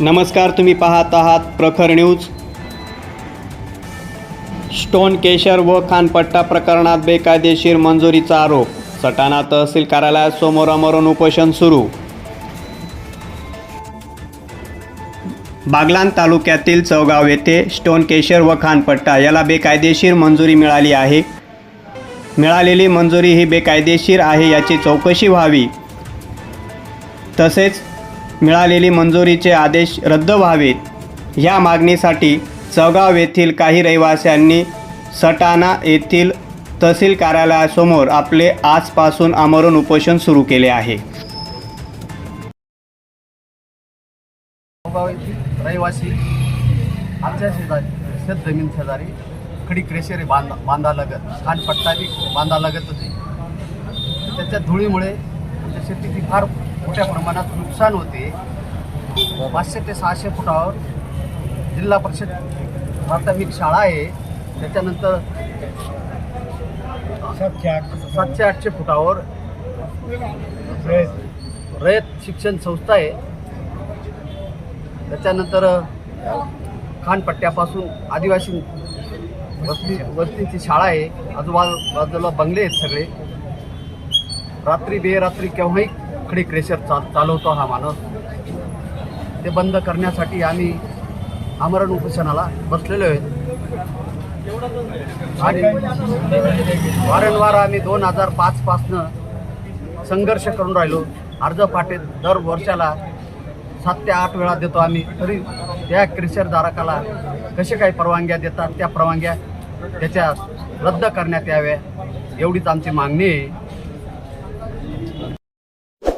नमस्कार तुम्ही पाहत आहात प्रखर न्यूज. स्टोन केशर व खानपट्टा प्रकरणात बेकायदेशीर मंजुरीचा आरोप. सटाणा तहसील कार्यालयात अमरण उपोषण सुरू. बागलान तालुक्यातील चौगाव येथे स्टोन केशर व खानपट्टा याला बेकायदेशीर मंजुरी मिळाली आहे. मिळालेली मंजुरी ही बेकायदेशीर आहे याची चौकशी व्हावी. तसेच मिळालेली मंजुरीचे आदेश रद्द व्हावेत. या मागणीसाठी चौगाव येथील काही रहिवाशांनी सटाणा येथील तहसील कार्यालयासमोर आपले आजपासून आमरण उपोषण सुरू केले आहे. रहिवासी आमच्या शेजारी शेतजमीन शेजारी खडी क्रेशेरे बांधा बांधालगत खानपट्टा बी बांधालगत होती त्याच्या धुळीमुळे आमच्या शेतीची फार मोठ्या प्रमाणात नुकसान होते. पाचशे ते सहाशे फुटावर जिल्हा परिषद प्राथमिक शाळा आहे. त्याच्यानंतर सातशे आठशे फुटावर रयत शिक्षण संस्था आहे. त्याच्यानंतर खानपट्ट्यापासून आदिवासी वस्ती वस्तीची शाळा आहे. आजूबाजू बाजूला बंगले आहेत सगळे. रात्री बेरात्री केव्हाही खडी क्रेशर चाल चालवतो हा माणूस. ते बंद करण्यासाठी आम्ही आमरण उपोषणाला बसलेलो आहेत आणि वारंवार आम्ही दोन हजार पाचपासनं संघर्ष करून राहिलो. अर्ज फाटे दर वर्षाला सात ते आठ वेळा देतो आम्ही. तरी त्या क्रेशरधारकाला कसे काही परवानग्या देतात त्या परवानग्या त्याच्या रद्द करण्यात याव्या एवढीच आमची मागणी आहे.